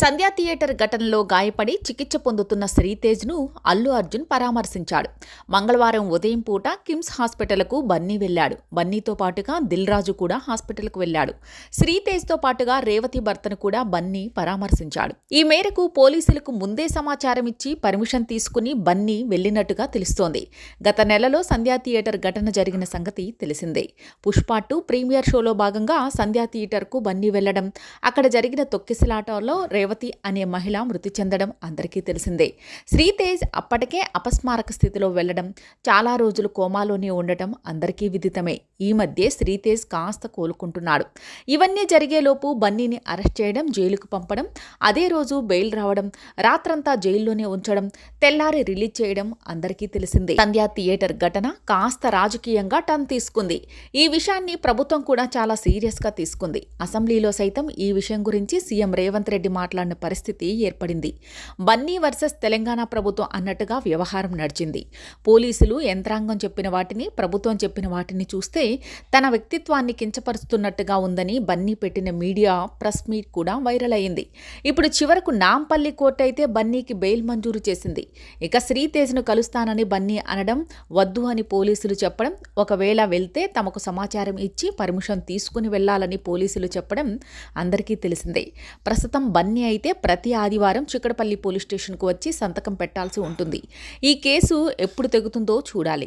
సంధ్యా theatre ఘటనలో గాయపడి చికిత్స పొందుతున్న శ్రీతేజ్ను అల్లు అర్జున్ పరామర్శించాడు. మంగళవారం ఉదయం పూట కిమ్స్ హాస్పిటల్కు బన్నీ వెళ్ళాడు. బన్నీతో పాటుగా దిల్ రాజు కూడా హాస్పిటల్కు వెళ్ళాడు. శ్రీతేజ్తో పాటుగా రేవతి భర్తను కూడా బన్నీ పరామర్శించాడు. ఈ మేరకు పోలీసులకు ముందే సమాచారం ఇచ్చి పర్మిషన్ తీసుకుని బన్నీ వెళ్ళినట్టుగా తెలుస్తోంది. గత నెలలో సంధ్యా థియేటర్ ఘటన జరిగిన సంగతి తెలిసిందే. పుష్ప టూ ప్రీమియర్ షోలో భాగంగా సంధ్యా థియేటర్కు బన్నీ వెళ్ళడం అక్కడ జరిగిన తొక్కిసలాటలో రేవతి అనే మహిళ మృతి చెందడం అందరికీ తెలిసిందే. శ్రీతేజ్ అప్పటికే అపస్మారక స్థితిలో వెళ్ళడం చాలా రోజులు కోమాలోనే ఉండటం అందరికీ విదితమే. ఈ మధ్య శ్రీతేజ్ కాస్త కోలుకుంటున్నాడు. ఇవన్నీ జరిగేలోపు బన్నీని అరెస్ట్ చేయడం జైలుకు పంపడం అదే రోజు బెయిల్ రావడం రాత్రంతా జైల్లోనే ఉంచడం తెల్లారి రిలీజ్ చేయడం అందరికీ తెలిసిందే. సంధ్యా థియేటర్ ఘటన కాస్త రాజకీయంగా టర్న్ తీసుకుంది. ఈ విషయాన్ని ప్రభుత్వం కూడా చాలా సీరియస్గా తీసుకుంది. అసెంబ్లీలో సైతం ఈ విషయం గురించి సీఎం రేవంత్ రెడ్డి మాట్లాడిన పరిస్థితి ఏర్పడింది. బన్నీ వర్సెస్ తెలంగాణ ప్రభుత్వం అన్నట్టుగా వ్యవహారం నడిచింది. పోలీసులు యంత్రాంగం చెప్పిన వాటిని ప్రభుత్వం చెప్పిన వాటిని చూస్తే తన వ్యక్తిత్వాన్ని కించపరుస్తున్నట్టుగా ఉందని బన్నీ పెట్టిన మీడియా ప్రెస్ మీట్ కూడా వైరల్ అయింది. ఇప్పుడు చివరకు నాంపల్లి కోర్టు అయితే బన్నీకి బెయిల్ మంజూరు చేసింది. ఇక శ్రీతేజ్ను కలుస్తానని బన్నీ అనడం వద్దు అని పోలీసులు చెప్పడం ఒకవేళ వెళ్తే తమకు సమాచారం ఇచ్చి పర్మిషన్ తీసుకుని వెళ్ళాలని పోలీసులు చెప్పడం అందరికీ తెలిసిందే. ప్రస్తుతం బన్నీ అయితే ప్రతి ఆదివారం చిక్కడపల్లి పోలీస్ స్టేషన్కు వచ్చి సంతకం పెట్టాల్సి ఉంటుంది. ఈ కేసు ఎప్పుడు తెగుతుందో చూడాలి.